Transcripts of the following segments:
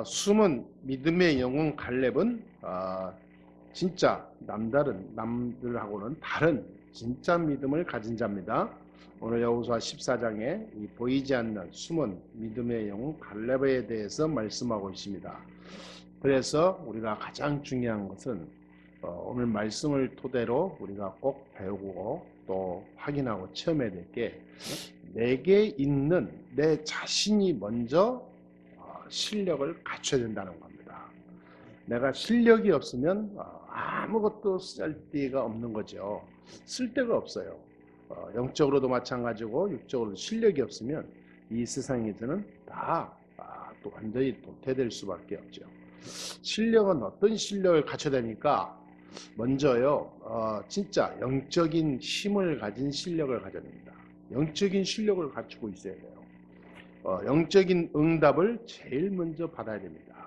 어, 숨은 믿음의 영웅 갈렙은 어, 진짜 남다른 남들하고는 다른 진짜 믿음을 가진 자입니다. 오늘 여호수아 14장에 이 보이지 않는 숨은 믿음의 영웅 갈렙에 대해서 말씀하고 있습니다. 그래서 우리가 가장 중요한 것은 어, 오늘 말씀을 토대로 우리가 꼭 배우고 또 확인하고 체험해야 될 게 내게 있는 내 자신이 먼저 어, 실력을 갖춰야 된다는 겁니다. 내가 실력이 없으면 어, 아무것도 쓸 데가 없는 거죠. 쓸 데가 없어요. 어, 영적으로도 마찬가지고 육적으로도 실력이 없으면 이 세상에서는 다 아, 또 완전히 도태될 수밖에 없죠. 실력은 어떤 실력을 갖춰야 되니까 먼저요, 어, 진짜 영적인 힘을 가진 실력을 가져야 됩니다. 영적인 실력을 갖추고 있어야 돼요. 어, 영적인 응답을 제일 먼저 받아야 됩니다.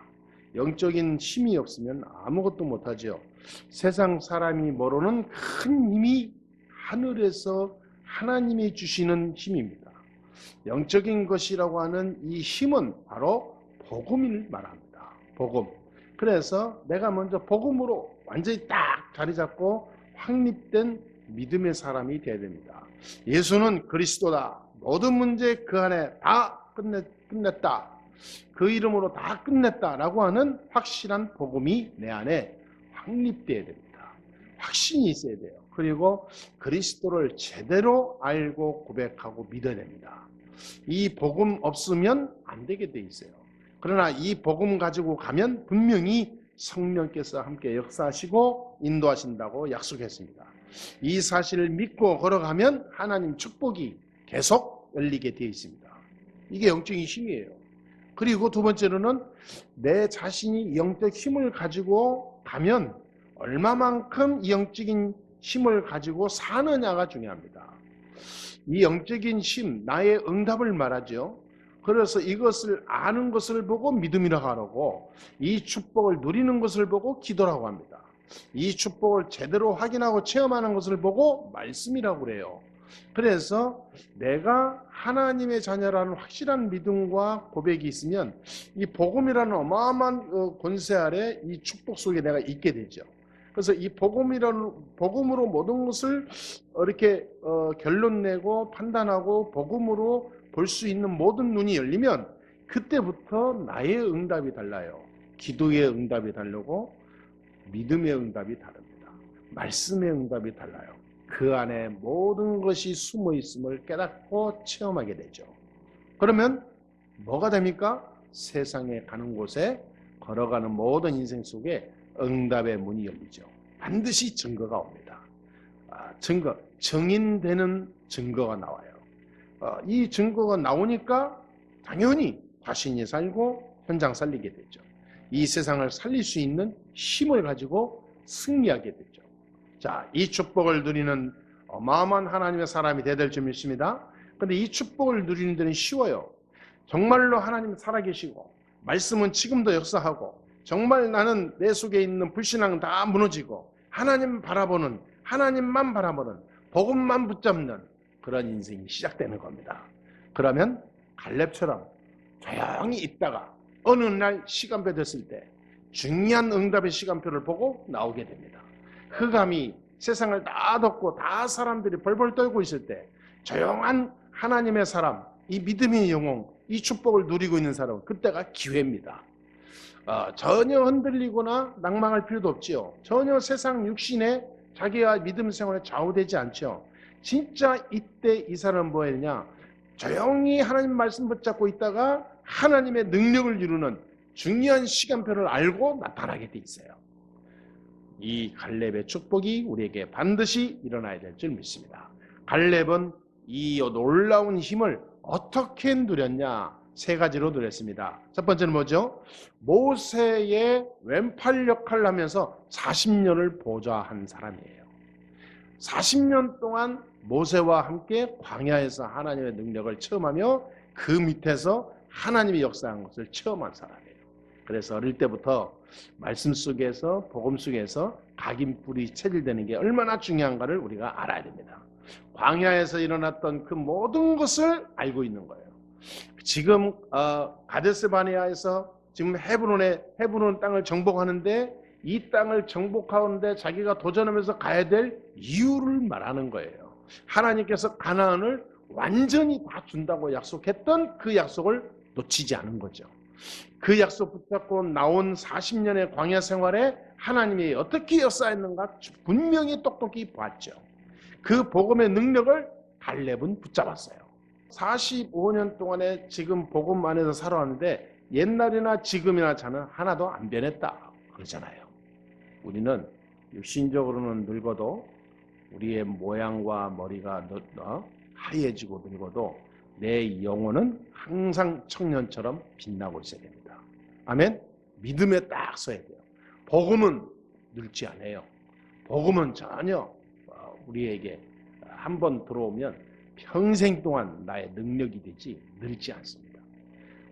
영적인 힘이 없으면 아무것도 못하죠. 세상 사람이 모르는 큰 힘이 하늘에서 하나님이 주시는 힘입니다. 영적인 것이라고 하는 이 힘은 바로 복음을 말합니다. 복음. 그래서 내가 먼저 복음으로 완전히 딱 자리 잡고 확립된 믿음의 사람이 되어야 됩니다. 예수는 그리스도다. 모든 문제 그 안에 다 끝냈, 끝냈다. 그 이름으로 다 끝냈다라고 하는 확실한 복음이 내 안에 확립되어야 됩니다. 확신이 있어야 돼요. 그리고 그리스도를 제대로 알고 고백하고 믿어야 됩니다. 이 복음 없으면 안 되게 돼 있어요. 그러나 이 복음 가지고 가면 분명히 성령께서 함께 역사하시고 인도하신다고 약속했습니다. 이 사실을 믿고 걸어가면 하나님 축복이 계속 열리게 되어 있습니다. 이게 영적인 힘이에요. 그리고 두 번째로는 내 자신이 영적 힘을 가지고 가면 얼마만큼 이 영적인 힘을 가지고 사느냐가 중요합니다. 이 영적인 힘, 나의 응답을 말하죠. 그래서 이것을 아는 것을 보고 믿음이라고 하고 이 축복을 누리는 것을 보고 기도라고 합니다. 이 축복을 제대로 확인하고 체험하는 것을 보고 말씀이라고 그래요. 그래서 내가 하나님의 자녀라는 확실한 믿음과 고백이 있으면 이 복음이라는 어마어마한 어, 권세 아래 이 축복 속에 내가 있게 되죠. 그래서 이 복음이라는 복음으로 모든 것을 이렇게 어, 결론 내고 판단하고 복음으로 볼 수 있는 모든 눈이 열리면 그때부터 나의 응답이 달라요. 기도의 응답이 다르고 믿음의 응답이 다릅니다. 말씀의 응답이 달라요. 그 안에 모든 것이 숨어 있음을 깨닫고 체험하게 되죠. 그러면 뭐가 됩니까? 세상에 가는 곳에 걸어가는 모든 인생 속에 응답의 문이 열리죠. 반드시 증거가 옵니다. 아, 증거, 증인되는 증거가 나와요. 어, 이 증거가 나오니까 당연히 자신이 살고 현장 살리게 되죠. 이 세상을 살릴 수 있는 힘을 가지고 승리하게 되죠. 자, 이 축복을 누리는 어마어마한 하나님의 사람이 되야 될 줄 믿습니다. 근데 이 축복을 누리는 데는 쉬워요. 정말로 하나님 살아계시고, 말씀은 지금도 역사하고, 정말 나는 내 속에 있는 불신앙은 다 무너지고, 하나님 바라보는, 하나님만 바라보는, 복음만 붙잡는 그런 인생이 시작되는 겁니다. 그러면 갈렙처럼 조용히 있다가 어느 날 시간표 됐을 때 중요한 응답의 시간표를 보고 나오게 됩니다. 흑암이 세상을 다 덮고 다 사람들이 벌벌 떨고 있을 때 조용한 하나님의 사람, 이 믿음의 영웅, 이 축복을 누리고 있는 사람은 그때가 기회입니다. 어, 전혀 흔들리거나 낭망할 필요도 없지요. 전혀 세상 육신에 자기와 믿음 생활에 좌우되지 않죠. 진짜 이때 이 사람은 뭐 했냐? 조용히 하나님 말씀 붙잡고 있다가 하나님의 능력을 이루는 중요한 시간표를 알고 나타나게 돼 있어요. 이 갈렙의 축복이 우리에게 반드시 일어나야 될 줄 믿습니다. 갈렙은 이 놀라운 힘을 어떻게 누렸냐? 세 가지로 누렸습니다. 첫 번째는 뭐죠? 모세의 왼팔 역할을 하면서 40년을 보좌한 사람이에요. 40년 동안 모세와 함께 광야에서 하나님의 능력을 체험하며 그 밑에서 하나님의 역사한 것을 체험한 사람이에요. 그래서 어릴 때부터 말씀 속에서 복음 속에서 각인뿔이 체질되는 게 얼마나 중요한가를 우리가 알아야 됩니다. 광야에서 일어났던 그 모든 것을 알고 있는 거예요. 지금 어, 가데스바니아에서 지금 헤브론의 헤브론 땅을 정복하는데 이 땅을 정복하는데 자기가 도전하면서 가야 될 이유를 말하는 거예요. 하나님께서 가나안을 완전히 다 준다고 약속했던 그 약속을 놓치지 않은 거죠. 그 약속 붙잡고 나온 40년의 광야 생활에 하나님이 어떻게 역사했는가 분명히 똑똑히 봤죠. 그 복음의 능력을 갈렙은 붙잡았어요. 45년 동안에 지금 복음 안에서 살아왔는데 옛날이나 지금이나 저는 하나도 안 변했다 그러잖아요. 우리는 육신적으로는 늙어도 우리의 모양과 머리가? 하얘지고 늙어도 내 영혼은 항상 청년처럼 빛나고 있어야 됩니다. 아멘? 믿음에 딱 서야 돼요. 복음은 늙지 않아요. 복음은 전혀 어, 우리에게 한 번 들어오면 평생 동안 나의 능력이 되지 늙지 않습니다.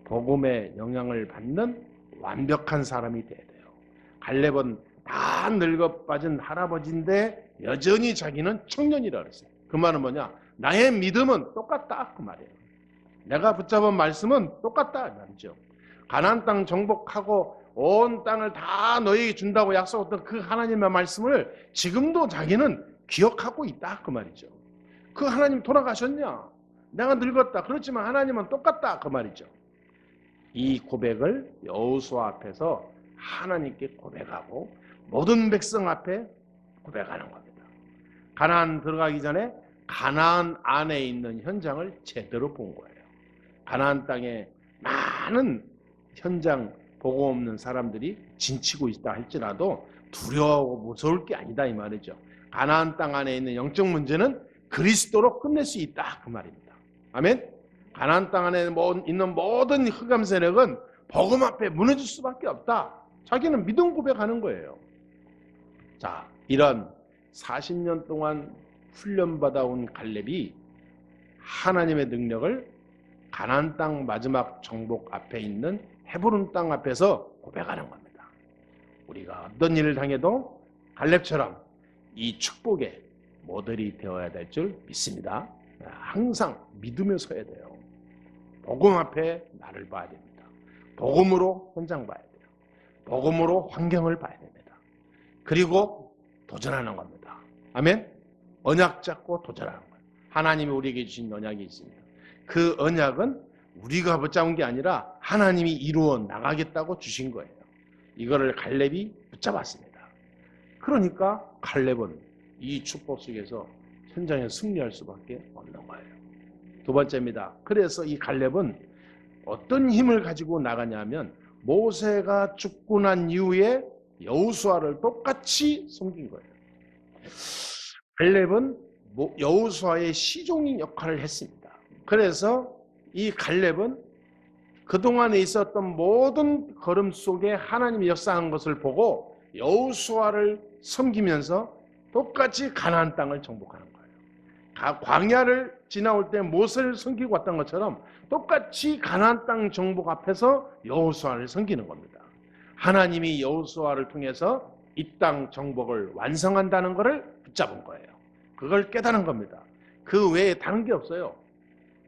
복음의 영향을 받는 완벽한 사람이 돼야 돼요. 갈렙은 다 늙어 빠진 할아버지인데 여전히 자기는 청년이라 그랬어요. 그 말은 뭐냐? 나의 믿음은 똑같다 그 말이에요. 내가 붙잡은 말씀은 똑같다 이 말이죠. 가나안 땅 정복하고 온 땅을 다 너에게 준다고 약속했던 그 하나님의 말씀을 지금도 자기는 기억하고 있다 그 말이죠. 그 하나님 돌아가셨냐? 내가 늙었다. 그렇지만 하나님은 똑같다 그 말이죠. 이 고백을 여호수아 앞에서 하나님께 고백하고 모든 백성 앞에 고백하는 겁니다. 가나안 들어가기 전에 가나안 안에 있는 현장을 제대로 본 거예요. 가나안 땅에 많은 현장 보고 없는 사람들이 진치고 있다 할지라도 두려워하고 무서울 게 아니다 이 말이죠. 가나안 땅 안에 있는 영적 문제는 그리스도로 끝낼 수 있다 그 말입니다. 아멘. 가나안 땅 안에 모- 있는 모든 흑암 세력은 복음 앞에 무너질 수밖에 없다. 자기는 믿음 고백하는 거예요. 자, 이런 40년 동안 훈련받아 온 갈렙이 하나님의 능력을 가나안 땅 마지막 정복 앞에 있는 헤브론 땅 앞에서 고백하는 겁니다. 우리가 어떤 일을 당해도 갈렙처럼 이 축복의 모델이 되어야 될 줄 믿습니다. 항상 믿으며 서야 돼요. 복음 앞에 나를 봐야 됩니다. 복음으로 현장 봐야 돼요. 복음으로 환경을 봐야 됩니다. 그리고 도전하는 겁니다. 아멘? 언약 잡고 도전하는 거예요. 하나님이 우리에게 주신 언약이 있습니다. 그 언약은 우리가 붙잡은 게 아니라 하나님이 이루어 나가겠다고 주신 거예요. 이거를 갈렙이 붙잡았습니다. 그러니까 갈렙은 이 축복 속에서 현장에 승리할 수밖에 없는 거예요. 두 번째입니다. 그래서 이 갈렙은 어떤 힘을 가지고 나가냐면 모세가 죽고 난 이후에 여우수아를 똑같이 섬긴 거예요. 갈렙은 모- 여호수아의 시종인 역할을 했습니다. 그래서 이 갈렙은 그동안에 있었던 모든 걸음 속에 하나님이 역사한 것을 보고 여호수아를 섬기면서 똑같이 가나안 땅을 정복하는 거예요. 가- 광야를 지나올 때 모세를 섬기고 왔던 것처럼 똑같이 가나안 땅 정복 앞에서 여호수아를 섬기는 겁니다. 하나님이 여호수아를 통해서 이 땅 정복을 완성한다는 것을 붙잡은 거예요. 그걸 깨달은 겁니다. 그 외에 다른 게 없어요.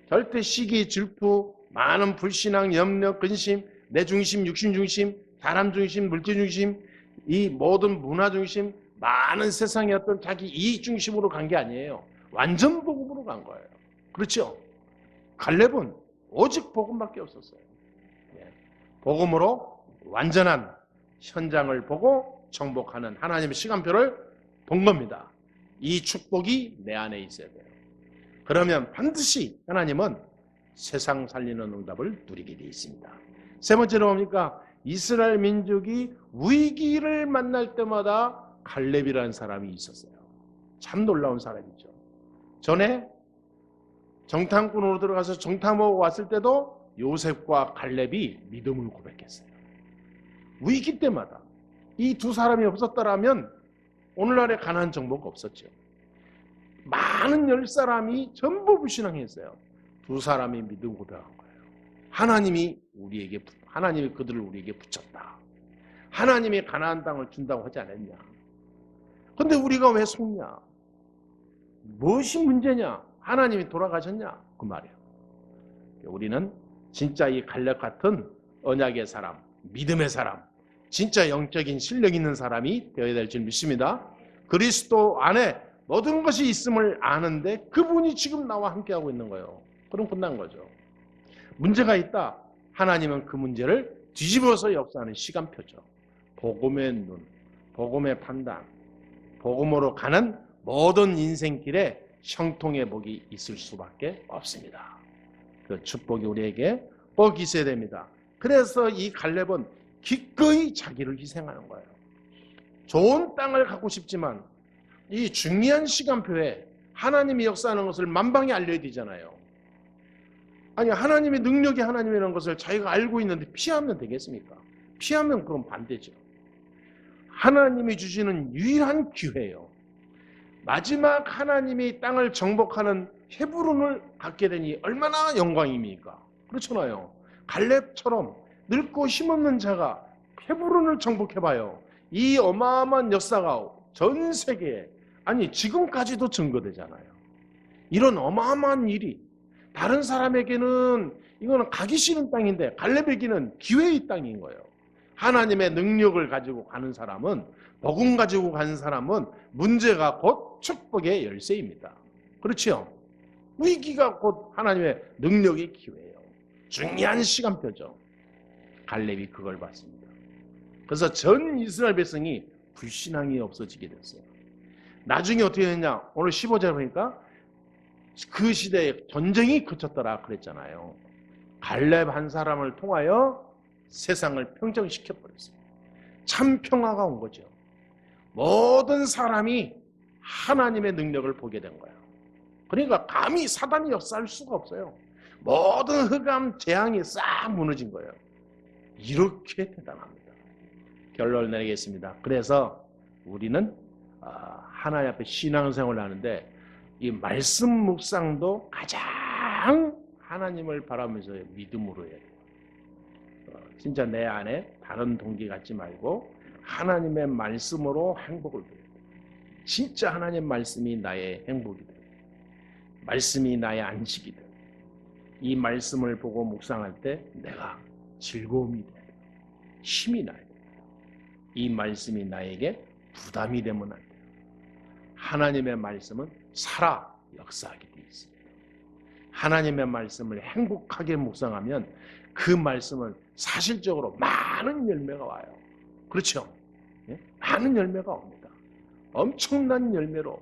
절대 시기, 질투, 많은 불신앙, 염려, 근심, 내 중심, 육신 중심, 사람 중심, 물질 중심, 이 모든 문화 중심, 많은 세상의 어떤 자기 이익 중심으로 간 게 아니에요. 완전 복음으로 간 거예요. 그렇죠? 갈렙은 오직 복음밖에 없었어요. 예. 복음으로 완전한 현장을 보고 정복하는 하나님의 시간표를 본 겁니다. 이 축복이 내 안에 있어야 돼요. 그러면 반드시 하나님은 세상 살리는 응답을 누리게 되어 있습니다. 세 번째로 뭡니까? 이스라엘 민족이 위기를 만날 때마다 갈렙이라는 사람이 있었어요. 참 놀라운 사람이죠. 전에 정탐꾼으로 들어가서 정탐하고 왔을 때도 요셉과 갈렙이 믿음을 고백했어요. 위기 때마다 이 두 사람이 없었더라면 오늘날의 가난안 정보가 없었죠. 많은 열 사람이 전부 불신앙했어요. 두 사람이 믿음 고백한 거예요. 하나님이 우리에게 붙- 하나님이 그들을 우리에게 붙였다. 하나님이 가나안 땅을 준다고 하지 않았냐? 근데 우리가 왜 속냐? 무엇이 문제냐? 하나님이 돌아가셨냐? 그 말이에요. 우리는 진짜 이 갈렙 같은 언약의 사람, 믿음의 사람, 진짜 영적인 실력 있는 사람이 되어야 될 줄 믿습니다. 그리스도 안에 모든 것이 있음을 아는데 그분이 지금 나와 함께하고 있는 거예요. 그럼 끝난 거죠. 문제가 있다. 하나님은 그 문제를 뒤집어서 역사하는 시간표죠. 복음의 눈, 복음의 판단, 복음으로 가는 모든 인생길에 형통의 복이 있을 수밖에 없습니다. 그 축복이 우리에게 꼭 있어야 됩니다. 그래서 이 갈렙은 기꺼이 자기를 희생하는 거예요. 좋은 땅을 갖고 싶지만 이 중요한 시간표에 하나님이 역사하는 것을 만방에 알려야 되잖아요. 아니 하나님의 능력이 하나님이라는 것을 자기가 알고 있는데 피하면 되겠습니까? 피하면 그럼 반대죠. 하나님이 주시는 유일한 기회예요. 마지막 하나님이 땅을 정복하는 헤브론을 갖게 되니 얼마나 영광입니까? 그렇잖아요. 갈렙처럼 늙고 힘없는 자가 헤브론을 정복해봐요. 이 어마어마한 역사가 전 세계에 아니 지금까지도 증거되잖아요. 이런 어마어마한 일이 다른 사람에게는 이거는 가기 싫은 땅인데 갈렙에게는 기회의 땅인 거예요. 하나님의 능력을 가지고 가는 사람은 복음 가지고 가는 사람은 문제가 곧 축복의 열쇠입니다. 그렇죠? 위기가 곧 하나님의 능력의 기회예요. 중요한 시간표죠. 갈렙이 그걸 봤습니다. 그래서 전 이스라엘 백성이 불신앙이 없어지게 됐어요. 나중에 어떻게 됐냐? 오늘 15절 보니까 그 시대에 전쟁이 그쳤더라 그랬잖아요. 갈렙 한 사람을 통하여 세상을 평정시켜 버렸어요. 참 평화가 온 거죠. 모든 사람이 하나님의 능력을 보게 된 거예요. 그러니까 감히 사단이 역사할 수가 없어요. 모든 흑암 재앙이 싹 무너진 거예요. 이렇게 대단합니다. 결론을 내리겠습니다. 그래서 우리는 아, 하나님 앞에 신앙생활을 하는데 이 말씀 묵상도 가장 하나님을 바라면서 믿음으로 해야 돼요. 어, 진짜 내 안에 다른 동기 갖지 말고 하나님의 말씀으로 행복을 돼요. 진짜 하나님 말씀이 나의 행복이 돼요. 말씀이 나의 안식이 돼요. 이 말씀을 보고 묵상할 때 내가 즐거움이 돼요. 힘이 나요. 이 말씀이 나에게 부담이 되면 안 돼요. 하나님의 말씀은 살아 역사하게 되어 있습니다. 하나님의 말씀을 행복하게 묵상하면 그 말씀은 사실적으로 많은 열매가 와요. 그렇죠? 예? 많은 열매가 옵니다. 엄청난 열매로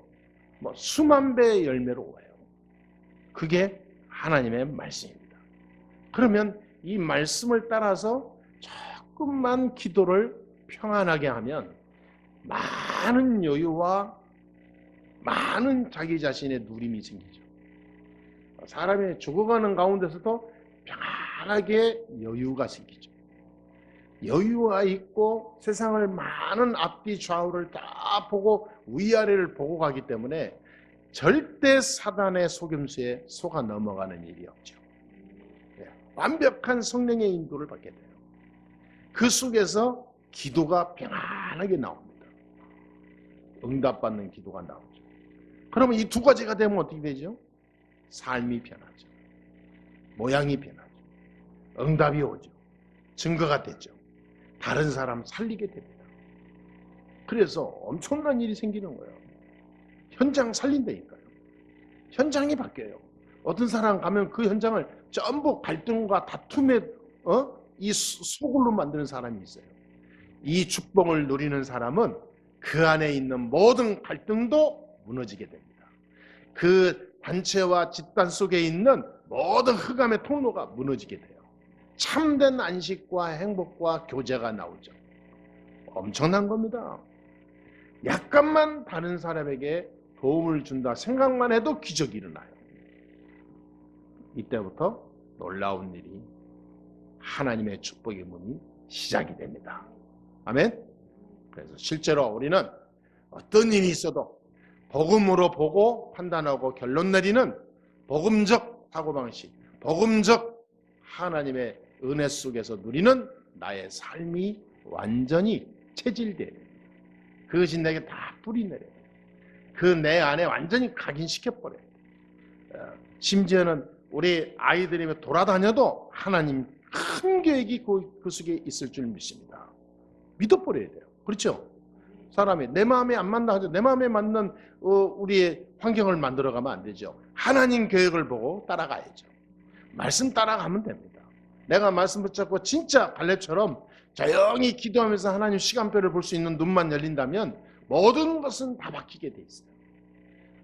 뭐 수만 배의 열매로 와요. 그게 하나님의 말씀입니다. 그러면 이 말씀을 따라서 조금만 기도를 평안하게 하면 많은 여유와 많은 자기 자신의 누림이 생기죠. 사람이 죽어가는 가운데서도 편안하게 여유가 생기죠. 여유가 있고 세상을 많은 앞뒤 좌우를 다 보고 위아래를 보고 가기 때문에 절대 사단의 속임수에 속아 넘어가는 일이 없죠. 예, 완벽한 성령의 인도를 받게 돼요. 그 속에서 기도가 평안하게 나옵니다. 응답받는 기도가 나오죠. 그러면 이 두 가지가 되면 어떻게 되죠? 삶이 변하죠. 모양이 변하죠. 응답이 오죠. 증거가 되죠. 다른 사람 살리게 됩니다. 그래서 엄청난 일이 생기는 거예요. 현장 살린다니까요. 현장이 바뀌어요. 어떤 사람 가면 그 현장을 전부 갈등과 다툼의 어? 이 소굴로 만드는 사람이 있어요. 이 축복을 누리는 사람은 그 안에 있는 모든 갈등도 무너지게 됩니다. 그 단체와 집단 속에 있는 모든 흑암의 통로가 무너지게 돼요. 참된 안식과 행복과 교제가 나오죠. 엄청난 겁니다. 약간만 다른 사람에게 도움을 준다 생각만 해도 기적이 일어나요. 이때부터 놀라운 일이 하나님의 축복의 문이 시작이 됩니다. 아멘. 그래서 실제로 우리는 어떤 일이 있어도 복음으로 보고 판단하고 결론 내리는 복음적 사고방식, 복음적 하나님의 은혜 속에서 누리는 나의 삶이 완전히 체질돼요. 그것이 내게 다 뿌리내려요. 그내 안에 완전히 각인시켜버려요. 어, 심지어는 우리 아이들이 돌아다녀도 하나님 큰 계획이 그, 그 속에 있을 줄 믿습니다. 믿어버려야 돼요. 그렇죠? 사람이 내 마음에 안 맞나 하죠. 내 마음에 맞는 어, 우리의 환경을 만들어가면 안 되죠. 하나님 계획을 보고 따라가야죠. 말씀 따라가면 됩니다. 내가 말씀 붙잡고 진짜 갈렙처럼 조용히 기도하면서 하나님 시간표를 볼 수 있는 눈만 열린다면 모든 것은 다 바뀌게 돼 있어요.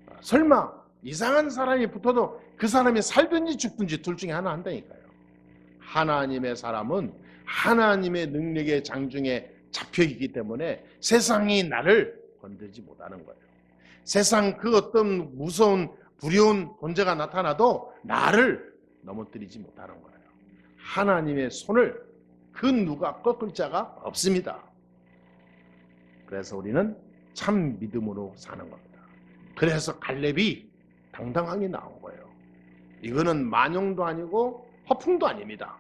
아, 설마 이상한 사람이 붙어도 그 사람이 살든지 죽든지 둘 중에 하나 한다니까요. 하나님의 사람은 하나님의 능력의 장중에 잡혀 있기 때문에 세상이 나를 건들지 못하는 거예요. 세상 그 어떤 무서운 두려운 존재가 나타나도 나를 넘어뜨리지 못하는 거예요. 하나님의 손을 그 누가 꺾을 자가 없습니다. 그래서 우리는 참 믿음으로 사는 겁니다. 그래서 갈렙이 당당하게 나온 거예요. 이거는 만용도 아니고 허풍도 아닙니다.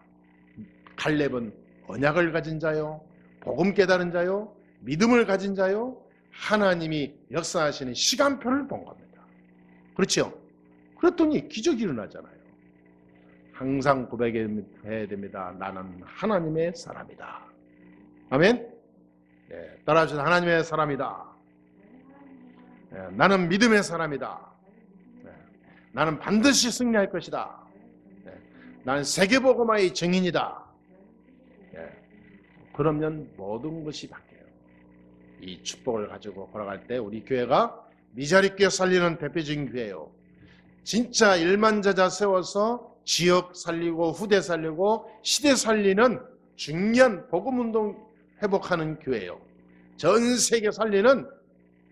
갈렙은 언약을 가진 자요, 복음 깨달은 자요, 믿음을 가진 자요, 하나님이 역사하시는 시간표를 본 겁니다. 그렇죠? 그랬더니 기적이 일어나잖아요. 항상 고백해야 됩니다. 나는 하나님의 사람이다. 아멘? 네, 따라하셔서 하나님의 사람이다. 네, 나는 믿음의 사람이다. 네, 나는 반드시 승리할 것이다. 네, 나는 세계복음화의 증인이다. 네, 그러면 모든 것이 바뀌어요. 이 축복을 가지고 걸어갈 때 우리 교회가 미자립게 살리는 대표적인 교회예요. 진짜 일만자자 세워서 지역 살리고 후대 살리고 시대 살리는 중요한 복음운동 회복하는 교회예요. 전 세계 살리는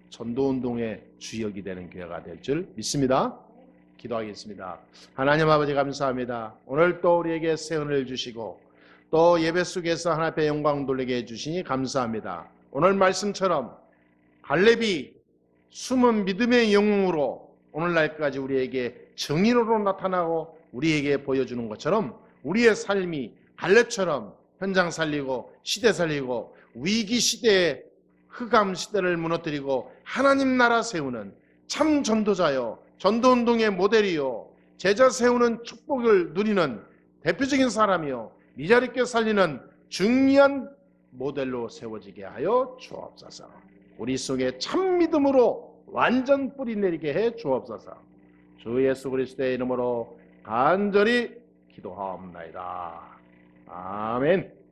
전도운동의 주역이 되는 교회가 될 줄 믿습니다. 기도하겠습니다. 하나님 아버지 감사합니다. 오늘 또 우리에게 새 은혜를 주시고 또 예배 속에서 하나님 앞에 영광 돌리게 해주시니 감사합니다. 오늘 말씀처럼 갈렙이 숨은 믿음의 영웅으로 오늘날까지 우리에게 정인으로 나타나고 우리에게 보여주는 것처럼 우리의 삶이 갈렙처럼 현장 살리고 시대 살리고 위기 시대의 흑암 시대를 무너뜨리고 하나님 나라 세우는 참 전도자요 전도 운동의 모델이요 제자 세우는 축복을 누리는 대표적인 사람이요 미자립게 살리는 중요한 모델로 세워지게 하여 주옵소서. 우리 속에 참 믿음으로 완전 뿌리 내리게 해 주옵소서. 주 예수 그리스도의 이름으로 간절히 기도하옵나이다. 아멘.